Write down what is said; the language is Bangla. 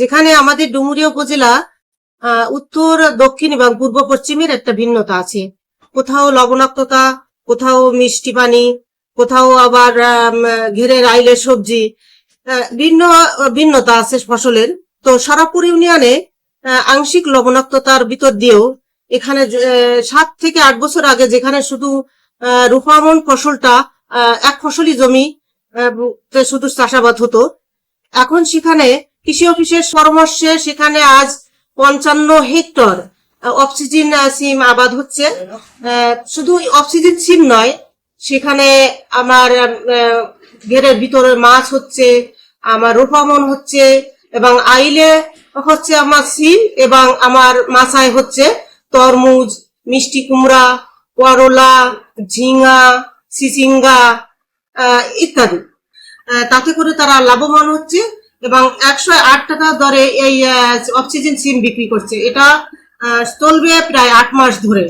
যেখানে আমাদের ডুমুরিয়া উপজেলা উত্তর, দক্ষিণ এবং পূর্ব পশ্চিমের একটা ভিন্নতা আছে। কোথাও লবণাক্ততা, কোথাও মিষ্টি পানি, কোথাও আবার ঘেরে রাইলের সবজি ভিন্ন, ভিন্নতা আছে ফসলের। তো সারাপুর ইউনিয়নে আংশিক লবণাক্ততার ভিতর দিয়েও এখানে সাত থেকে আট বছর আগে যেখানে শুধু রূপামন ফসলটা এক ফসলি জমি শুধু চাষাবাদ হতো, এখন সেখানে কৃষি অফিসের পরামর্শে সেখানে আজ পঞ্চান্ন হেক্টর অক্সিজেন সিম আবাদ হচ্ছে। শুধু অক্সিজেন সিম নয় সেখানে আমার ঘেরের ভিতরে মাছ হচ্ছে আমার রূপামন হচ্ছে এবং আইলে হচ্ছে আমার সিম এবং আমার মাছায় হচ্ছে তরমুজ মিষ্টি কুমড়া করলা ঝিঙা আহ, ইত্যাদি। তাতে করে তারা লাভবান হচ্ছে। এবং একশো আট টাকা দরে এই অক্সিজেন সিম বিক্রি করছে। এটা চলবে প্রায় আট মাস ধরে।